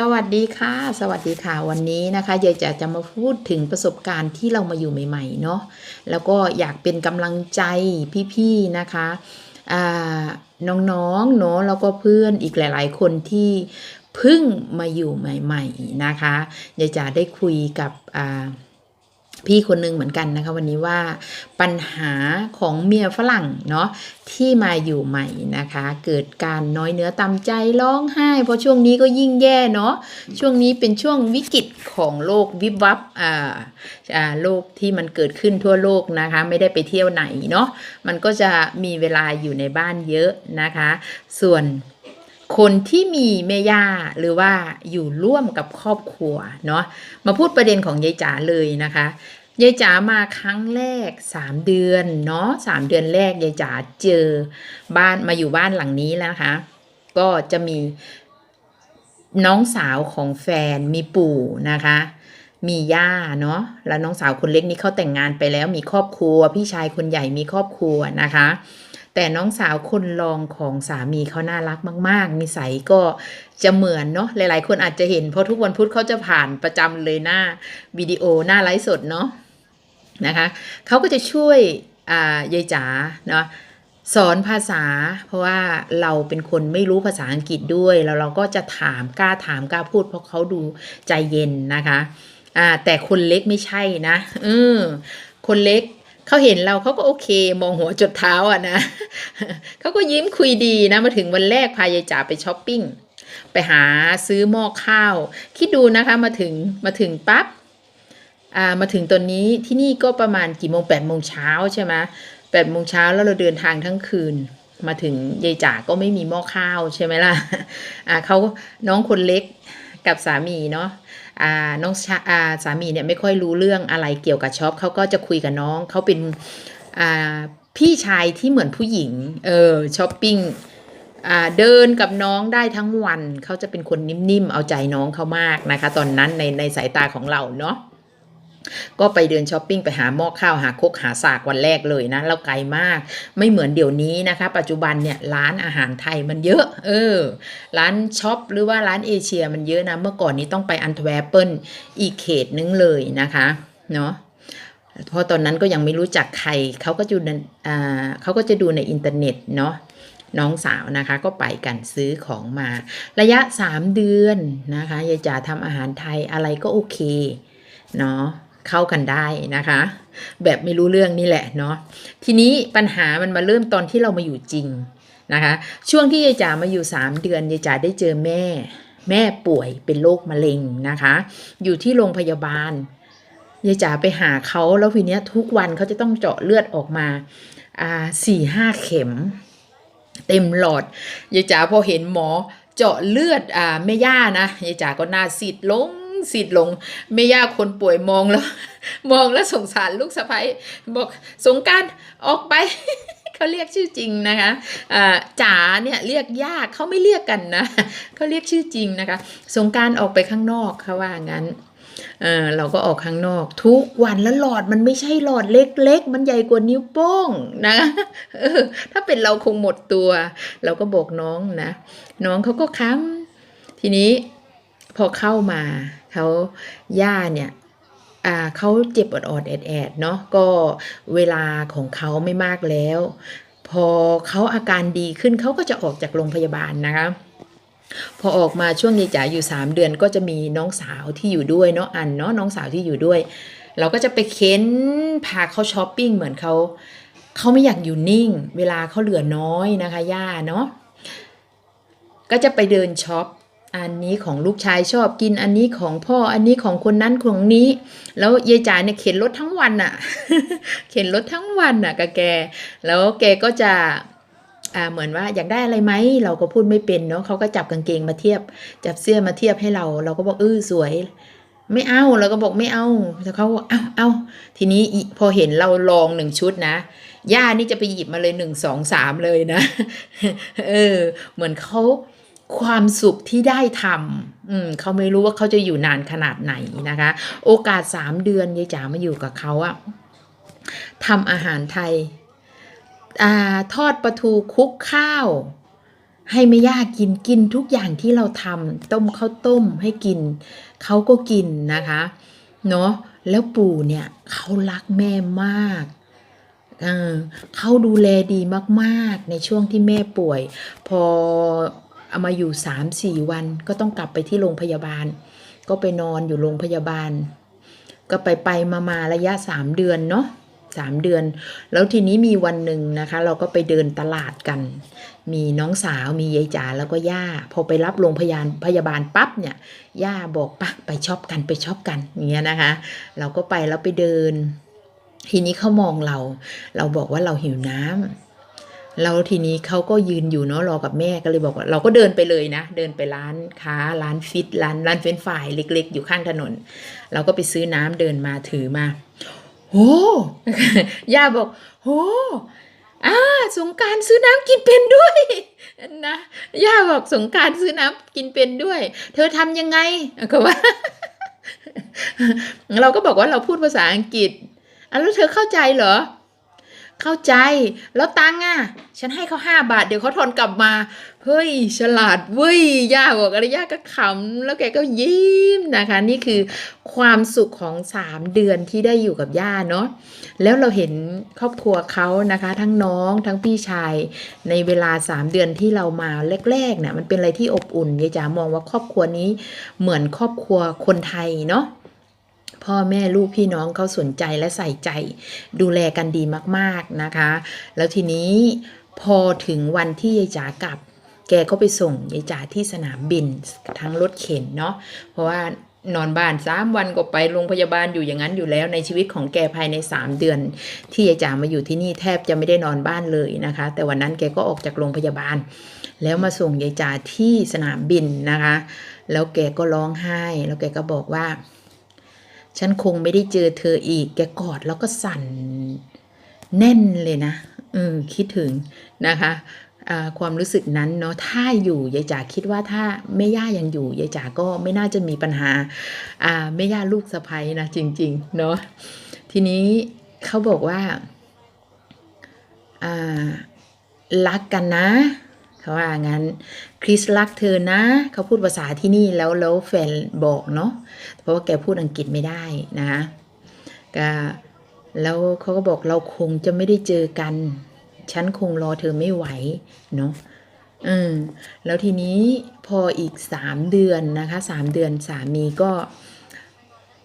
สวัสดีค่ะ สวัสดีค่ะวันนี้นะคะยายจะจะมาพูดถึงประสบการณ์ที่เรามาอยู่ใหม่ๆเนาะแล้วก็อยากเป็นกำลังใจพี่ๆนะคะน้องๆเนาะแล้วก็เพื่อนอีกหลายๆ คนที่เพิ่งมาอยู่ใหม่ ๆนะคะยายจะได้คุยกับอ่า พี่คนหนึงเหมือนกันนะคะ วันนี้ว่าปัญหาของเมียฝรั่งเนาะที่มาอยู่ใหม่นะคะ เกิดการน้อยเนื้อต่ำใจร้องไห้ เพราะช่วงนี้ก็ยิ่งแย่เนาะช่วงนี้เป็นช่วงวิกฤตของโลกวิบวับอ่าอ่าโลกที่มันเกิดขึ้นทั่วโลกนะคะ ไม่ได้ไปเที่ยวไหนเนาะมันก็จะมีเวลาอยู่ในบ้านเยอะนะคะ ส่วน คนที่มีแม่ย่าหรือว่าอยู่ร่วมกับครอบครัวเนาะมาพูดประเด็นของยายจ๋าเลยนะคะยายจ๋ามาครั้งแรก3เดือนเนาะสามเดือนแรกยายจ๋าเจอบ้านมาอยู่บ้านหลังนี้แล้วนะคะ ก็จะมีน้องสาวของแฟนมีปู่นะคะ มีย่าเนาะแล้วน้องสาวคนเล็กนี่เขาแต่งงานไปแล้วมีครอบครัว พี่ชายคนใหญ่มีครอบครัวนะคะ แต่น้องสาวคนรองของสามีเขาน่ารักมาก ๆ นิสัยก็จะเหมือนเนาะหลาย ๆ คนอาจจะเห็น เพราะทุกวันพุธเขาจะผ่านประจำเลยหน้าวิดีโอหน้าไลฟ์สดเนาะนะคะเขาก็จะช่วยอ่ายายจ๋าเนาะสอนภาษา เพราะว่าเราเป็นคนไม่รู้ภาษาอังกฤษด้วย แล้วเราก็จะถามกล้าถามกล้าพูด เพราะเขาดูใจเย็นนะคะอ่าแต่คนเล็กไม่ใช่นะเออคนเล็ก เขาเห็นเราเขาก็โอเค มองหัวจดเท้าอะนะเขาก็ยิ้มคุยดีนะมาถึงวันแรกพายายจ๋าไปช้อปปิ้งไปหาซื้อหม้อข้าว คิดดูนะคะมาถึงมาถึงปั๊บอ่ามาถึงตอนนี้ที่นี่ก็ประมาณกี่โมงแปดโมงเช้าใช่ไหมแปดโมงเช้าแล้วเราเดินทางทั้งคืน มาถึงยายจ๋าก็ไม่มีหม้อข้าวใช่ไหมล่ะอ่าเขาน้องคนเล็กกับสามีเนาะ น้องสามีเนี่ยไม่ค่อยรู้เรื่องอะไรเกี่ยวกับช็อปเขาก็จะคุยกับน้องเขาเป็นพี่ชายที่เหมือนผู้หญิงเออช้อปปิ้งเดินกับน้องได้ทั้งวันเขาจะเป็นคนนิ่มๆ เอาใจน้องเขามากนะคะ ตอนนั้นในในสายตาของเราเนาะ ก็ไปเดินช้อปปิ้งไปหาหม้อข้าวหาคกหาสากวันแรกเลยนะแล้วไกลมาก ไม่เหมือนเดี๋ยวนี้นะคะ ปัจจุบันเนี่ยร้านอาหารไทยมันเยอะ เออ ร้านช็อปหรือว่าร้านเอเชียมันเยอะนะ เมื่อก่อนนี้ต้องไปอันทเวร์เปิลอีกเขตนึงเลยนะคะ เนาะเพราะตอนนั้นก็ยังไม่รู้จักใครเขาก็อยู่ในอ่าเขาก็จะดูในอินเทอร์เน็ตเนาะน้องสาวนะคะก็ไปกันซื้อของมา ระยะ 3 เดือนนะคะยายจ๋าทำอาหารไทยอะไรก็โอเคเนาะ เข้ากันได้นะคะ แบบไม่รู้เรื่องนี่แหละเนาะทีนี้ปัญหามันมาเริ่มตอนที่เรามาอยู่จริงนะคะ ช่วงที่ยายจ๋ามาอยู่ 3 เดือนยายจ๋าได้เจอแม่ แม่ป่วยเป็นโรคมะเร็งนะคะ อยู่ที่โรงพยาบาลยายจ๋าไปหาเขาแล้วทีเนี้ยทุกวันเขาจะต้องเจาะเลือดออกมาอ่าสี่ห้าเข็ม เต็มหลอดยายจ๋าพอเห็นหมอเจาะเลือดอ่าแม่ย่านะยายจ๋าก็หน้าซีดลง ซีดลงแม่ย่าคนป่วยมองแล้ว มองแล้วสงสารลูกสะใภ้บอกสงการออกไปเขาเรียกชื่อจริงนะคะจ๋าเนี่ยเรียกยากเขาไม่เรียกกันนะเขาเรียกชื่อจริงนะคะ สงการออกไปข้างนอกเขาว่างั้นเเราก็ออกข้างนอกทุกวันแล้วหลอดมันไม่ใช่หลอดเล็กๆ มันใหญ่กว่านิ้วโป้งนะออถ้าเป็นเราคงหมดตัว เราก็บอกน้องนะ น้องเขาก็ค้ำทีนี้ พอเข้ามาเขาย่าเนี่ยเขาเจ็บอดๆแอดๆเนาะก็เวลาของเขาไม่มากแล้ว พอเขาอาการดีขึ้นเขาก็จะออกจากโรงพยาบาลนะคะพอออกมาช่วงยายจ๋าอยู่ 3 เดือนก็จะมีน้องสาวที่อยู่ด้วยเนาะอันเนาะน้องสาวที่อยู่ด้วย เราก็จะไปเค้นพาเขาช้อปปิ้งเหมือนเขาเขาไม่อยากอยู่นิ่ง เวลาเขาเหลือน้อยนะคะย่าเนาะก็จะไปเดินช็อป อันนี้ของลูกชายชอบกิน อันนี้ของพ่อ อันนี้ของคนนั้นของนี้ แล้วยายจ๋าเนี่ยเข็นรถทั้งวันอะเข็นรถทั้งวันอะกับแก แล้วแกก็จะอ่าเหมือนว่าอยากได้อะไรไหมเราก็พูดไม่เป็นเนาะเขาก็จับกางเกงมาเทียบ จับเสื้อมาเทียบให้เรา เราก็บอกเออสวย ไม่เอาเราก็บอกไม่เอาแต่เขาบอกเอาเอาทีนี้พอเห็นเราลองหนึ่งชุดนะย่านี่จะไปหยิบมาเลยหนึ่งสองสามเลยนะเออ เหมือนเขา ความสุขที่ได้ทำอืมเขาไม่รู้ว่าเขาจะอยู่นานขนาดไหนนะคะ โอกาสสามเดือนยายจ๋ามาอยู่กับเขาอะทำอาหารไทยอ่าทอดปลาทูคุกข้าว ให้แม่ย่ากินกินทุกอย่างที่เราทำต้มข้าวต้มให้กินเขาก็กินนะคะเนาะแล้วปู่เนี่ยเขารักแม่มากเขาดูแลดีมาก ๆ ในช่วงที่แม่ป่วย พอ เอามาอยู่สามสี่วันก็ต้องกลับไปที่โรงพยาบาล ก็ไปนอนอยู่โรงพยาบาล ก็ไปไปมามาระยะสามเดือนเนาะสามเดือน แล้วทีนี้มีวันหนึ่งนะคะ เราก็ไปเดินตลาดกัน มีน้องสาวมียายจ๋าแล้วก็ย่า พอไปรับโรงพยาบาลพยาบาลปั๊บเนี่ยย่าบอกปะไปช็อปกันไปช็อปกันอย่างเงี้ยนะคะ เราก็ไปแล้วไปเดิน ทีนี้เขามองเรา เราบอกว่าเราหิวน้ำ เราทีนี้เขาก็ยืนอยู่เนาะรอกับแม่ก็เลยบอกว่า เราก็เดินไปเลยนะ เดินไปร้านค้าร้านฟิตร้านร้านเฟรนฟรายเล็ก ๆ อยู่ข้างถนน เราก็ไปซื้อน้ำเดินมาถือมาโหย่าบอกโหอ่าสงการซื้อน้ำกินเป็นด้วยนะย่าบอกสงการซื้อน้ำกินเป็นด้วย เธอทำยังไงก็ว่า เราก็บอกว่าเราพูดภาษาอังกฤษอะแล้วเธอเข้าใจเหรอ เข้าใจแล้วตังอะ ฉันให้เขาห้าบาท เดี๋ยวเขาทอนกลับมา เฮ้ย ฉลาดเว้ยย่าบอกอะไรย่าก็ขำ แล้วแกก็ยิ้มนะคะ นี่คือความสุขของสามเดือนที่ได้อยู่กับย่าเนาะแล้วเราเห็นครอบครัวเขานะคะ ทั้งน้องทั้งพี่ชาย ในเวลาสามเดือนที่เรามาแรกๆเนี่ยมันเป็นอะไรที่อบอุ่นยายจ๋ามองว่าครอบครัวนี้เหมือนครอบครัวคนไทยเนาะ พ่อแม่ลูกพี่น้องเขาสนใจและใส่ใจ ดูแลกันดีมากๆนะคะ แล้วทีนี้พอถึงวันที่ยายจ๋ากลับ แกก็ไปส่งยายจ๋าที่สนามบินทั้งรถเข็นเนาะเพราะว่านอนบ้านสามวันก็ไปโรงพยาบาลอยู่อย่างนั้นอยู่แล้วในชีวิตของแกภายใน 3 เดือน ที่ยายจ๋ามาอยู่ที่นี่แทบจะไม่ได้นอนบ้านเลยนะคะ แต่วันนั้นแกก็ออกจากโรงพยาบาล แล้วมาส่งยายจ๋าที่สนามบินนะคะ แล้วแกก็ร้องไห้ แล้วแกก็บอกว่า ฉันคงไม่ได้เจอเธออีก แกกอดแล้วก็สั่นแน่นเลยนะเออคิดถึงนะคะความรู้สึกนั้นเนาะถ้าอยู่ยายจ๋าคิดว่าถ้าแม่ย่ายังอยู่ยายจ๋าก็ไม่น่าจะมีปัญหาแม่ย่าลูกสะใภ้นะจริงๆเนาะทีนี้เขาบอกว่ารักกันนะ เขาว่างั้นคริสรักเธอนะ เขาพูดภาษาที่นี่แล้วแล้วแฟนบอกเนาะเพราะว่าแกพูดอังกฤษไม่ได้นะคะก็แล้วเขาก็บอกเราคงจะไม่ได้เจอกัน ฉันคงรอเธอไม่ไหวเนาะอืมแล้วทีนี้พออีกสามเดือนนะคะสามเดือนสามีก็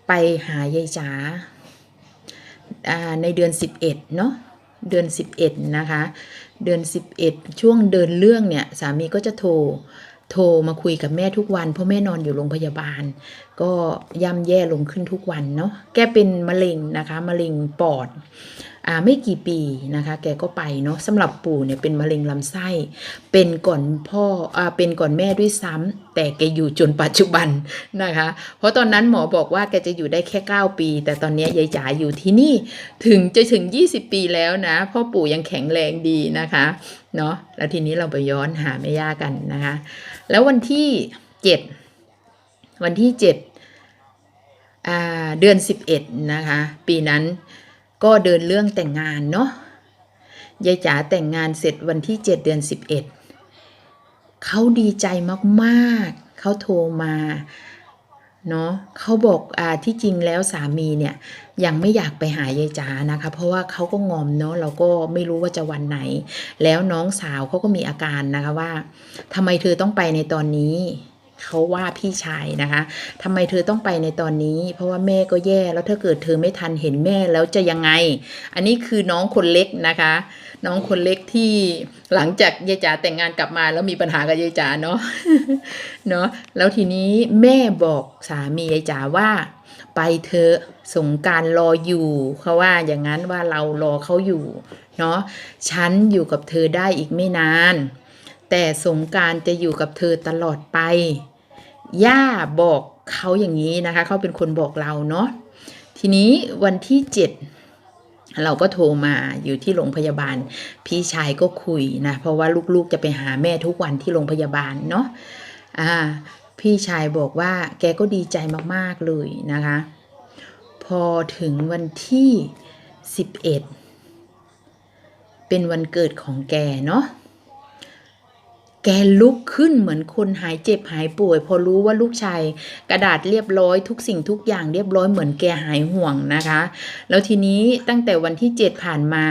ไปหายายจ๋าอ่าในเดือนสิบเอ็ดเนาะ เดือนสิบเอ็ดนะคะ เดือนสิบเอ็ดช่วงเดินเรื่องเนี่ย สามีก็จะโทร โทรมาคุยกับแม่ทุกวัน เพราะแม่นอนอยู่โรงพยาบาล ก็ย่ำแย่ลงขึ้นทุกวันเนาะ แกเป็นมะเร็งนะคะ มะเร็งปอด ไม่กี่ปีนะคะ แกก็ไปเนาะสำหรับปู่เนี่ยเป็นมะเร็งลำไส้ เป็นก่อนพ่ออ่าเป็นก่อนแม่ด้วยซ้ำแต่แกอยู่จนปัจจุบันนะคะ เพราะตอนนั้นหมอบอกว่าแกจะอยู่ได้แค่ 9 ปี แต่ตอนนี้ยายจ๋าอยู่ที่นี่ถึงจะถึง 20 ปีแล้วนะ พ่อปู่ยังแข็งแรงดีนะคะเนาะแล้วทีนี้เราไปย้อนหาแม่ย่ากันนะคะ แล้ววันที่เจ็ดวันที่เจ็ดเดือนสิบเอ็ดนะคะ ปีนั้น ก็เดินเรื่องแต่งงานเนาะยายจ๋าแต่งงานเสร็จวันที่เจ็ดเดือนสิบเอ็ดเขาดีใจมากๆ เขาโทรมาเนาะเขาบอกอ่าที่จริงแล้วสามีเนี่ยยังไม่อยากไปหายายจ๋านะคะ เพราะว่าเขาก็งอมเนาะเราก็ไม่รู้ว่าจะวันไหน แล้วน้องสาวเขาก็มีอาการนะคะว่าทำไมเธอต้องไปในตอนนี้ เขาว่าพี่ชายนะคะทำไมเธอต้องไปในตอนนี้ เพราะว่าแม่ก็แย่แล้วถ้าเกิดเธอไม่ทันเห็นแม่แล้วจะยังไง อันนี้คือน้องคนเล็กนะคะ น้องคนเล็กที่หลังจากยายจ๋าแต่งงานกลับมาแล้วมีปัญหากับยายจ๋าเนาะเนาะแล้วทีนี้แม่บอกสามียายจ๋าว่าไปเธอสงการรออยู่เขาว่าอย่างนั้นว่าเรารอเขาอยู่เนาะฉันอยู่กับเธอได้อีกไม่นาน แต่สงการจะอยู่กับเธอตลอดไป ย่าบอกเขาอย่างนี้นะคะ เขาเป็นคนบอกเราเนาะทีนี้วันที่เจ็ดเราก็โทรมาอยู่ที่โรงพยาบาล พี่ชายก็คุยนะ เพราะว่าลูกๆจะไปหาแม่ทุกวันที่โรงพยาบาลเนาะอ่า พี่ชายบอกว่าแกก็ดีใจมากๆเลยนะคะ พอถึงวันที่11เป็นวันเกิดของแกเนาะ แกลุกขึ้นเหมือนคนหายเจ็บหายป่วย พอรู้ว่าลูกชายกระดาษเรียบร้อยทุกสิ่งทุกอย่างเรียบร้อยเหมือนแกหายห่วงนะคะ แล้วทีนี้ตั้งแต่วันที่เจ็ดผ่านมา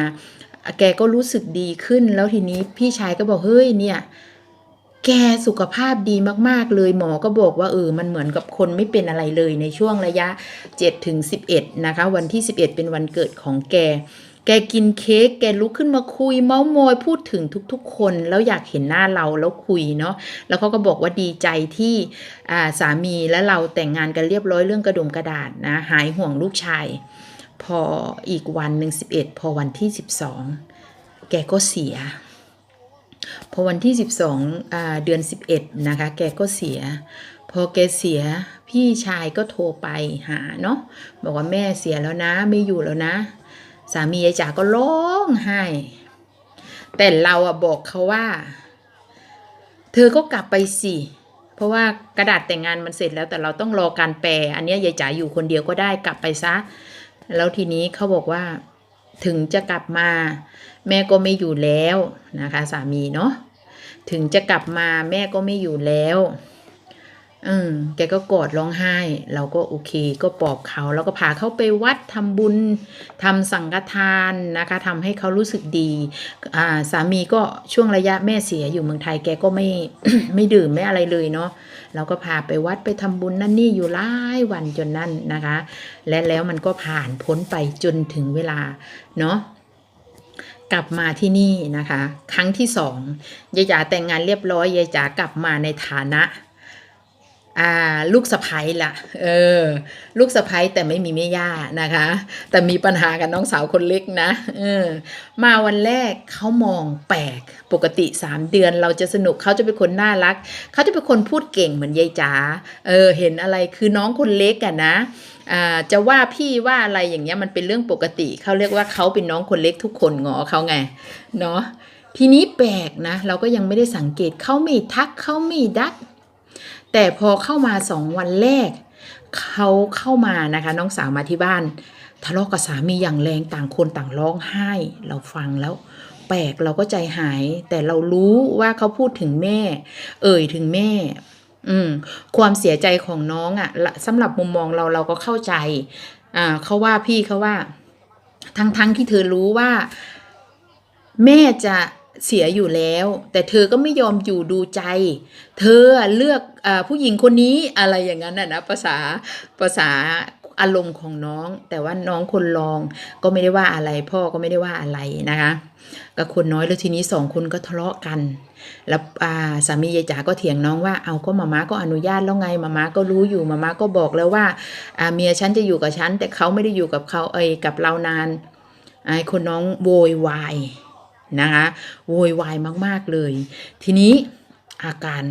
แกก็รู้สึกดีขึ้น แล้วทีนี้พี่ชายก็บอกเฮ้ยเนี่ยแกสุขภาพดีมาก ๆ เลยหมอก็บอกว่าเออมันเหมือนกับคนไม่เป็นอะไรเลยในช่วงระยะ7ถึง11 นะคะ วันที่ 11 เป็นวันเกิดของแก แกกินเค้ก แกลุกขึ้นมาคุย เมาส์มยพูดถึงทุกๆ คนแล้วอยากเห็นหน้าเราแล้วคุยเนาะ แล้วเขาก็บอกว่าดีใจที่อ่าสามีและเราแต่งงานกันเรียบร้อยเรื่องกระดมกระดาษนะหายห่วงลูกชาย พออีกวันหนึ่ง11พอวันที่12แกก็เสีย พอวันที่12อ่าเดือน11นะคะ แกก็เสีย พอแกเสียพี่ชายก็โทรไปหาเนาะบอกว่าแม่เสียแล้วนะไม่อยู่แล้วนะ สามียายจ๋าก็ร้องไห้ แต่เราอะบอกเขาว่า เธอก็กลับไปสิ เพราะว่ากระดาษแต่งงานมันเสร็จแล้วแต่เราต้องรอการแปล อันนี้ยายจ๋าอยู่คนเดียวก็ได้กลับไปซะ แล้วทีนี้เขาบอกว่า ถึงจะกลับมา แม่ก็ไม่อยู่แล้วนะคะ สามีเนาะ ถึงจะกลับมาแม่ก็ไม่อยู่แล้ว อืมแกก็กอดร้องไห้ เราก็โอเค ก็ปลอบเขา แล้วก็พาเขาไปวัดทำบุญทำสังฆทานนะคะทำให้เขารู้สึกดี อ่า สามีก็ช่วงระยะแม่เสียอยู่เมืองไทยแกก็ไม่ไม่ดื่มไม่อะไรเลยเนาะเราก็พาไปวัดไปทำบุญนั่นนี่อยู่หลายวันจนนั่นนะคะ และแล้วมันก็ผ่านพ้นไปจนถึงเวลาเนาะกลับมาที่นี่นะคะ ครั้งที่สองยายจ๋าแต่งงานเรียบร้อยยายจ๋ากลับมาในฐานะ อ่าลูกสะใภ้ละเออลูกสะใภ้แต่ไม่มีแม่ย่านะคะ แต่มีปัญหากับน้องสาวคนเล็กนะเออมาวันแรกเขามองแปลกปกติ 3 เดือนเราจะสนุกเขาจะเป็นคนน่ารักเขาจะเป็นคนพูดเก่งเหมือนยายจ๋าเออเห็นอะไรคือน้องคนเล็กอะนะอ่าจะว่าพี่ว่าอะไรอย่างเงี้ยมันเป็นเรื่องปกติเขาเรียกว่าเขาเป็นน้องคนเล็กทุกคนงอเขาไงเนาะทีนี้แปลกนะ เราก็ยังไม่ได้สังเกตเขาไม่ทักเขาไม่ดัก แต่พอเข้ามาสองวันแรกเขาเข้ามานะคะน้องสาวมาที่บ้าน ทะเลาะกับสามีอย่างแรงต่างคนต่างร้องไห้ เราฟังแล้วแปลกเราก็ใจหาย แต่เรารู้ว่าเขาพูดถึงแม่ เอ่ยถึงแม่ อืม ความเสียใจของน้องอะ่ะสำหรับมุมมองเราเราก็เข้าใจ อ่าเขาว่าพี่เขาว่า ทั้งทั้งที่เธอรู้ว่า แม่จะ เสียอยู่แล้ว แต่เธอก็ไม่ยอมอยู่ดูใจ เธอเลือกอผู้หญิงคนนี้อะไรอย่างนั้นน่ะนะภาษาภาษาอารมณ์ของน้อง แต่ว่าน้องคนรองก็ไม่ได้ว่าอะไร พ่อก็ไม่ได้ว่าอะไรนะคะก็คนน้อยแล้วทีนี้สองคนก็ทะเลาะกัน แล้วาสามียายจ๋าก็เถียงน้องว่าเอาก็มาม่าก็อนุญาตแล้วไงมาม่าก็รู้อยู่มาม่าก็บอกแล้วว่าเมียฉันจะอยู่กับฉันแต่เขาไม่ได้อยู่กับเขาเอ้ยกับเรานานไอ้คนน้องโวยวาย นะคะโวยวายมาก ๆ เลย ทีนี้อาการ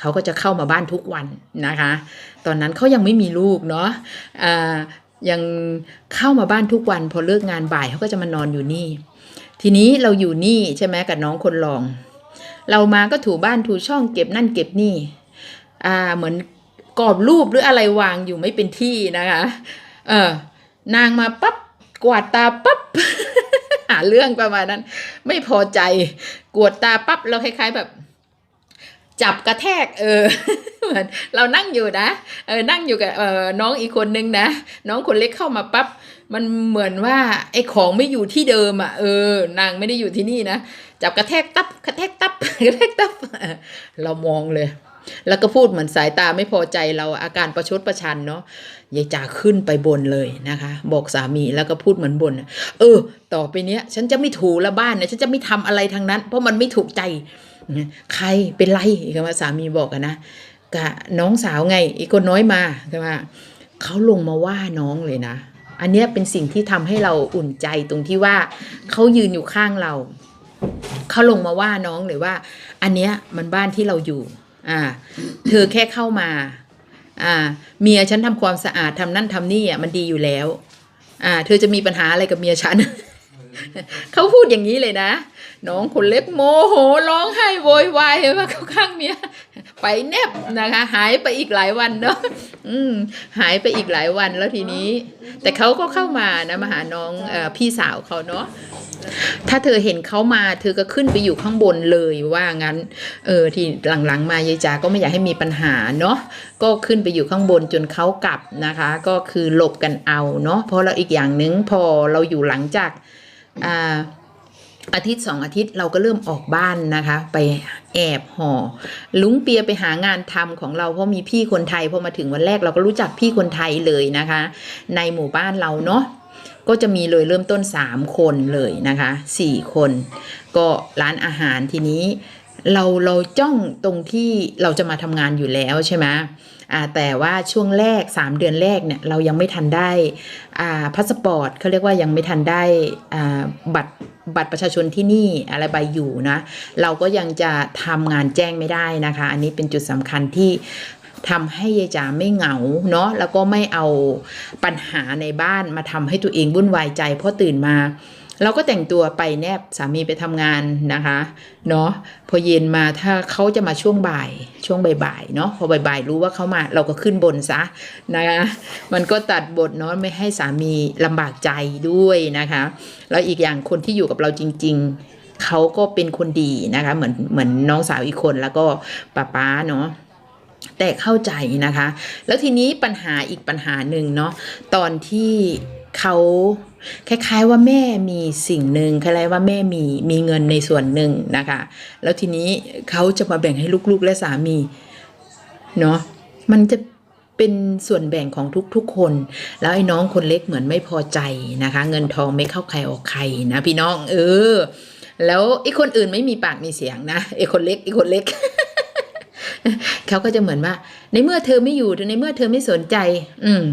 เขาก็จะเข้ามาบ้านทุกวันนะคะ ตอนนั้นเขายังไม่มีลูกเนาะอ่ายังเข้ามาบ้านทุกวัน พอเลิกงานบ่ายเขาก็จะมานอนอยู่นี่ ทีนี้เราอยู่นี่ใช่ไหมกับน้องคนรอง เรามาก็ถูบ้านถูช่องเก็บนั่นเก็บนี่อ่าเหมือนกรอบรูปหรืออะไรวางอยู่ไม่เป็นที่นะคะ เออนางมาปั๊บกวาดตาปั๊บ หาเรื่องประมาณนั้น ไม่พอใจกวดตาปั๊บเราคล้าย ๆแบบ จับกระแทก เออเหมือนเรานั่งอยู่นะเออนั่งอยู่กับเออน้องอีกคนนึงนะน้องคนเล็กเข้ามาปั๊บมันเหมือนว่าไอ้ของไม่อยู่ที่เดิมอะเออนางไม่ได้อยู่ที่นี่นะจับกระแทกตับกระแทกตับกระแทกตับเรามองเลย แล้วก็พูดเหมือนสายตาไม่พอใจเราอาการประชดประชันเนาะยายจ๋าขึ้นไปบนเลยนะคะ บอกสามีแล้วก็พูดเหมือนบนเออ ต่อไปเนี้ย ฉันจะไม่ถูละบ้านเนี่ยฉันจะไม่ทำอะไรทางนั้น เพราะมันไม่ถูกใจ ใครเป็นไรก็มาสามีบอกกันนะกะน้องสาวไง อีกคนน้อยมาใช่ไหมเขาลงมาว่าน้องเลยนะ อันเนี้ยเป็นสิ่งที่ทำให้เราอุ่นใจตรงที่ว่าเขายืนอยู่ข้างเราเขาลงมาว่าน้องเลยว่า อันเนี้ยมันบ้านที่เราอยู่ อ่า เธอแค่เข้ามา อ่า เมียฉันทำความสะอาดทำนั่นทำนี่อะมันดีอยู่แล้ว อ่า เธอจะมีปัญหาอะไรกับเมียฉัน เขาพูดอย่างนี้เลยนะ น้องคนเล็กโมโหร้องไห้โวยวายว่าเขาข้างเมีย ไปแนบนะคะ หายไปอีกหลายวันเนาะอืมหายไปอีกหลายวันแล้วทีนี้ แต่เขาก็เข้ามานะมาหาน้องอพี่สาวเขาเนาะถ้าเธอเห็นเขามาเธอก็ขึ้นไปอยู่ข้างบนเลยว่างั้นเออที่หลังๆ มายายจาก็ไม่อยากให้มีปัญหาเนาะก็ขึ้นไปอยู่ข้างบนจนเขากลับนะคะ ก็คือหลบกันเอาเนาะเพราะเราอีกอย่างหนึ่งพอเราอยู่หลังจากอ่า อาทิตย์สองอาทิตย์เราก็เริ่มออกบ้านนะคะ ไปแอบห่อ ลุงเปียไปหางานทำของเราเพราะมีพี่คนไทยพอมาถึงวันแรกเราก็รู้จักพี่คนไทยเลยนะคะ ในหมู่บ้านเราเนาะก็จะมีเลยเริ่มต้น 3 คนเลยนะคะ4คน ก็ร้านอาหารทีนี้ เราเราจ้องตรงที่เราจะมาทำงานอยู่แล้วใช่ไหม แต่ว่าช่วงแรก 3 เดือนแรกเนี่ยเรายังไม่ทันได้อ่าพาสปอร์ตเขาเรียกว่ายังไม่ทันได้อ่าบัตรบัตรประชาชนที่นี่อะไรใบอยู่นะเราก็ยังจะทำงานแจ้งไม่ได้นะคะ อันนี้เป็นจุดสำคัญที่ทำให้ยายจ๋าไม่เหงาเนาะแล้วก็ไม่เอาปัญหาในบ้านมาทำให้ตัวเองวุ่นวายใจเพราะตื่นมา เราก็แต่งตัวไปแนบสามีไปทำงานนะคะเนาะพอเย็นมาถ้าเขาจะมาช่วงบ่ายช่วงบ่ายๆเนาะพอบ่ายๆรู้ว่าเขามาเราก็ขึ้นบนซะนะคะมันก็ตัดบทเนาะไม่ให้สามีลำบากใจด้วยนะคะแล้วอีกอย่างคนที่อยู่กับเราจริง ๆเขาก็เป็นคนดีนะคะเหมือนเหมือนน้องสาวอีกคนแล้วก็ป้าป้าเนาะแต่เข้าใจนะคะ แล้วทีนี้ปัญหาอีกปัญหาหนึ่งเนาะตอนที่ เขาคล้ายๆว่าแม่มีสิ่งหนึ่งคล้ายๆว่าแม่มีมีเงินในส่วนหนึ่งนะคะ แล้วทีนี้เขาจะมาแบ่งให้ลูกๆและสามีเนาะมันจะเป็นส่วนแบ่งของทุกๆคน แล้วไอ้น้องคนเล็กเหมือนไม่พอใจนะคะ เงินทองไม่เข้าใครออกใครนะพี่น้อง เออ แล้วไอ้คนอื่นไม่มีปากมีเสียงนะไอ้คนเล็กไอ้คนเล็กเขาก็จะเหมือนว่า ในเมื่อเธอไม่อยู่ในเมื่อเธอไม่สนใจ อืม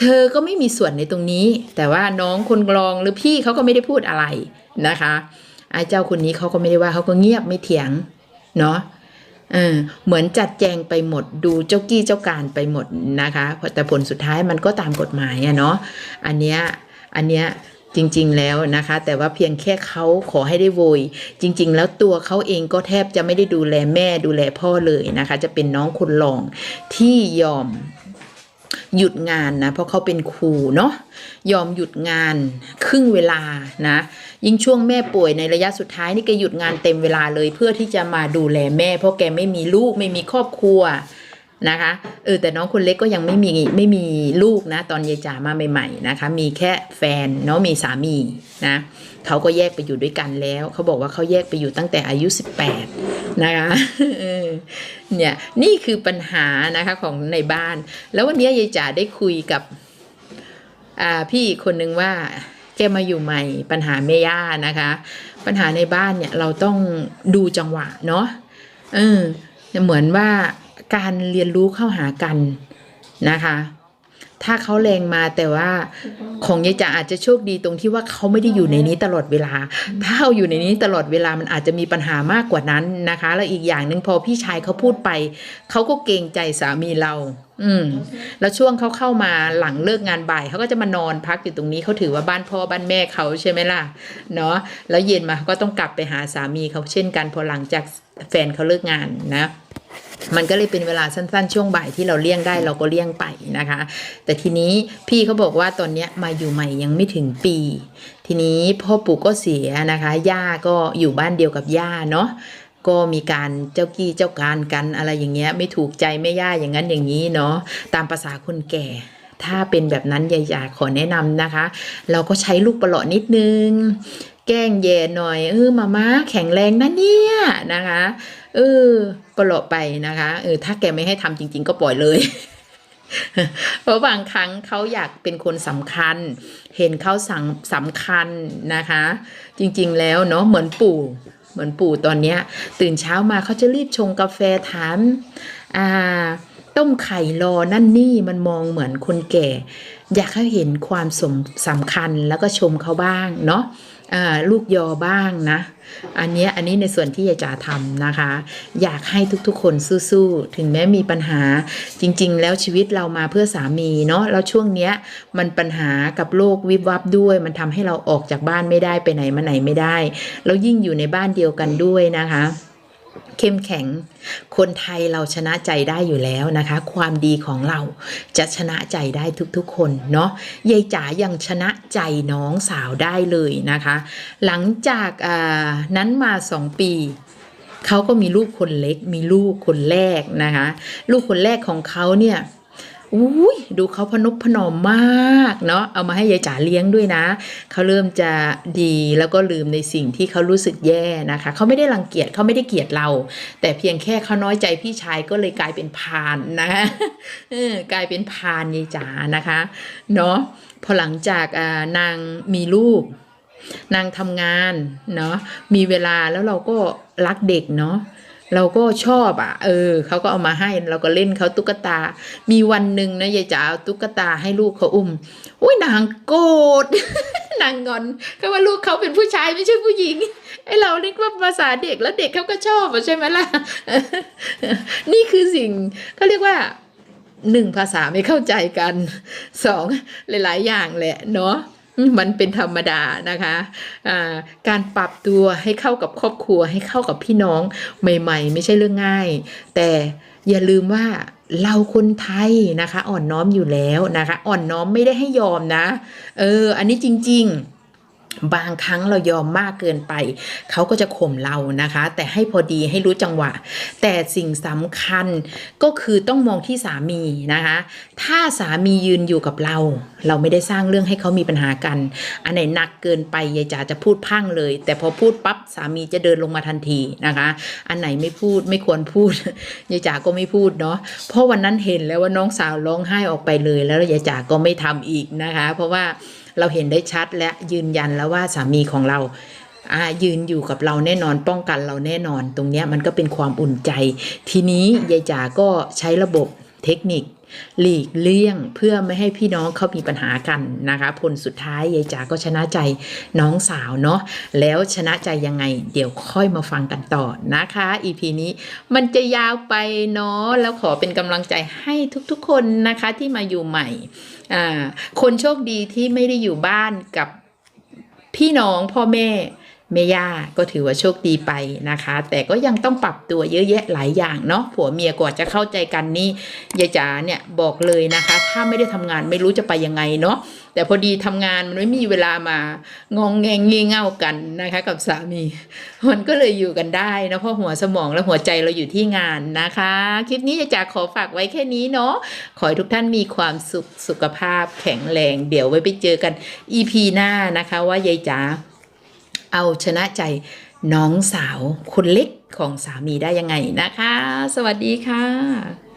เธอก็ไม่มีส่วนในตรงนี้ แต่ว่าน้องคนกรองหรือพี่เขาก็ไม่ได้พูดอะไรนะคะไอ้เจ้าคนนี้เขาก็ไม่ได้ว่าเขาก็เงียบไม่เถียงเนาะเออเหมือนจัดแจงไปหมดดูเจ้ากี้เจ้าการไปหมดนะคะแต่ผลสุดท้ายมันก็ตามกฎหมายอะเนาะอันเนี้ยอันเนี้ยจริง ๆ แล้วนะคะ แต่ว่าเพียงแค่เขาขอให้ได้โวย จริง ๆ แล้วตัวเขาเองก็แทบจะไม่ได้ดูแลแม่ดูแลพ่อเลยนะคะ จะเป็นน้องคนรองที่ยอม หยุดงานนะเพราะเขาเป็นครูเนาะยอมหยุดงานครึ่งเวลานะ ยิ่งช่วงแม่ป่วยในระยะสุดท้ายนี่แกหยุดงานเต็มเวลาเลยเพื่อที่จะมาดูแลแม่ เพราะแกไม่มีลูกไม่มีครอบครัวนะคะเออแต่น้องคนเล็กก็ยังไม่มีไม่มีลูกนะ ตอนยายจ๋ามาใหม่ๆนะคะ มีแค่แฟนเนาะมีสามีนะ เขาก็แยกไปอยู่ด้วยกันแล้ว เขาบอกว่าเขาแยกไปอยู่ตั้งแต่อายุ 18 นะคะเนี่ยนี่คือปัญหานะคะของในบ้าน แล้ววันนี้ยายจ๋าได้คุยกับอ่าพี่คนนึงว่าแกมาอยู่ใหม่ปัญหาแม่ย่านะคะ ปัญหาในบ้านเนี่ยเราต้องดูจังหวะเนาะเออเหมือนว่าการเรียนรู้เข้าหากันนะคะ ถ้าเขาแรงมาแต่ว่าของยายจ๋าอาจจะโชคดีตรงที่ว่าเขาไม่ได้อยู่ในนี้ตลอดเวลา ถ้าเขาอยู่ในนี้ตลอดเวลามันอาจจะมีปัญหามากกว่านั้นนะคะ แล้วอีกอย่างหนึ่งพอพี่ชายเขาพูดไป เขาก็เกรงใจสามีเรา อืม แล้วช่วงเขาเข้ามาหลังเลิกงานบ่ายเขาก็จะมานอนพักอยู่ตรงนี้เขาถือว่าบ้านพ่อบ้านแม่เขาใช่ไหมล่ะเนาะแล้วเย็นมาเขาก็ต้องกลับไปหาสามีเขาเช่นกันพอหลังจากแฟนเขาเลิกงานนะ มันก็เลยเป็นเวลาสั้นๆ ช่วงบ่ายที่เราเลี่ยงได้เราก็เลี่ยงไปนะคะ แต่ทีนี้พี่เขาบอกว่าตอนนี้มาอยู่ใหม่ยังไม่ถึงปี ทีนี้พ่อปู่ก็เสียนะคะย่าก็อยู่บ้านเดียวกับย่าเนาะก็มีการเจ้ากี้เจ้าการกันอะไรอย่างเงี้ยไม่ถูกใจแม่ย่าอย่างนั้นอย่างนี้เนาะตามภาษาคนแก่ถ้าเป็นแบบนั้นยายๆขอแนะนำนะคะ เราก็ใช้ลูกประหลอดนิดนึง แกล้งแย่หน่อยเออมาม่าแข็งแรงนะเนี่ยนะคะเออประหลอไปนะคะ เออ ถ้าแกไม่ให้ทำจริง ๆ ก็ปล่อยเลย เพราะบางครั้งเขาอยากเป็นคนสำคัญ เห็นเขาสังสำคัญนะคะ จริง ๆ แล้วเนาะ เหมือนปู่เหมือนปู่ตอนเนี้ย ตื่นเช้ามาเขาจะรีบชงกาแฟถามอ่าต้มไข่รอนั่นนี่มันมองเหมือนคนแก่ อยากให้เห็นความสมสำคัญแล้วก็ชมเขาบ้างเนาะ ลูกยอบ้างนะ อันนี้อันนี้ในส่วนที่ยายจ๋าทำนะคะ อยากให้ทุกๆ คนสู้ๆ ถึงแม้มีปัญหาจริง ๆ แล้วชีวิตเรามาเพื่อสามีเนาะแล้วช่วงเนี้ยมันปัญหากับโลกวิบวับด้วย มันทำให้เราออกจากบ้านไม่ได้ไปไหนมาไหนไม่ได้ แล้วยิ่งอยู่ในบ้านเดียวกันด้วยนะคะ เข้มแข็ง คนไทยเราชนะใจได้อยู่แล้วนะคะ ความดีของเราจะชนะใจได้ทุกๆ คนเนาะยายจ๋ายังชนะใจน้องสาวได้เลยนะคะ หลังจากอ่านั้นมาสองปีเขาก็มีลูกคนเล็ก มีลูกคนแรกนะคะ ลูกคนแรกของเขาเนี่ย อุ้ยดูเขาพนุพนอมมากเนาะเอามาให้ยายจ๋าเลี้ยงด้วยนะเขาเริ่มจะดีแล้วก็ลืมในสิ่งที่เขารู้สึกแย่นะคะเขาไม่ได้รังเกียจเขาไม่ได้เกลียดเรา แต่เพียงแค่เขาน้อยใจพี่ชายก็เลยกลายเป็นพานนะคะกลายเป็นพานยายจ๋านะคะเนาะพอหลังจากอ่านางมีลูก นางทำงานเนาะมีเวลาแล้วเราก็รักเด็กเนาะ เราก็ชอบอะ เออเขาก็เอามาให้ เราก็เล่นเขาตุ๊กตา มีวันหนึ่งนะยายจ๋าเอาตุ๊กตาให้ลูกเขาอุ้มอุ้ยนางโกรธนางงอนก็ว่าลูกเขาเป็นผู้ชายไม่ใช่ผู้หญิงไอเราเรียกว่าภาษาเด็กแล้วเด็กเขาก็ชอบอะใช่ไหมล่ะ นี่คือสิ่งเขาเรียกว่าหนึ่งภาษาไม่เข้าใจกันสองหลาย ๆ อย่างแหละเนาะ มันเป็นธรรมดานะคะะการปรับตัวให้เข้ากับครอบครัว ให้เข้ากับพี่น้องใหม่ ๆ ไม่ใช่เรื่องง่าย แต่อย่าลืมว่าเราคนไทยนะคะ อ่อนน้อมอยู่แล้วนะคะ อ่อนน้อมไม่ได้ให้ยอมนะ เออ อันนี้จริง ๆ บางครั้งเรายอมมากเกินไป เขาก็จะข่มเรานะคะ แต่ให้พอดีให้รู้จังหวะ แต่สิ่งสำคัญก็คือต้องมองที่สามีนะคะ ถ้าสามียืนอยู่กับเรา เราไม่ได้สร้างเรื่องให้เขามีปัญหากัน อันไหนหนักเกินไปยายจ๋าจะพูดพังเลย แต่พอพูดปั๊บสามีจะเดินลงมาทันทีนะคะ อันไหนไม่พูดไม่ควรพูดยายจ๋าก็ไม่พูดเนาะเพราะวันนั้นเห็นแล้วว่าน้องสาวร้องไห้ออกไปเลย แล้วยายจ๋าก็ไม่ทำอีกนะคะ เพราะว่า เราเห็นได้ชัดและยืนยันแล้วว่าสามีของเราอายืนอยู่กับเราแน่นอนป้องกันเราแน่นอน ตรงนี้มันก็เป็นความอุ่นใจ ทีนี้ยายจ๋าก็ใช้ระบบเทคนิคหลีกเลี่ยงเพื่อไม่ให้พี่น้องเขามีปัญหากันนะคะผลสุดท้ายยายจ๋าก็ชนะใจน้องสาวเนาะแล้วชนะใจยังไง เดี๋ยวค่อยมาฟังกันต่อนะคะ EP นี้มันจะยาวไปเนาะแล้วขอเป็นกำลังใจให้ทุกๆคนนะคะที่มาอยู่ใหม่ คนโชคดีที่ไม่ได้อยู่บ้านกับพี่น้องพ่อแม่ แม่ย่าก็ถือว่าโชคดีไปนะคะ แต่ก็ยังต้องปรับตัวเยอะแยะหลายอย่างเนาะผัวเมียกว่าจะเข้าใจกันนี่ยายจ๋าเนี่ยบอกเลยนะคะ ถ้าไม่ได้ทำงานไม่รู้จะไปยังไงเนาะแต่พอดีทำงานมันไม่มีเวลามางองแงงงี่เง่ากันนะคะ กับสามีมันก็เลยอยู่กันได้นะเพราะหัวสมองและหัวใจเราอยู่ที่งานนะคะ คลิปนี้ยายจ๋าขอฝากไว้แค่นี้เนาะขอให้ทุกท่านมีความสุขสุขภาพแข็งแรง เดี๋ยวไว้ไปเจอกัน EP หน้านะคะว่ายายจ๋า เอาชนะใจน้องสาวคนเล็กของสามีได้ยังไงนะคะ สวัสดีค่ะ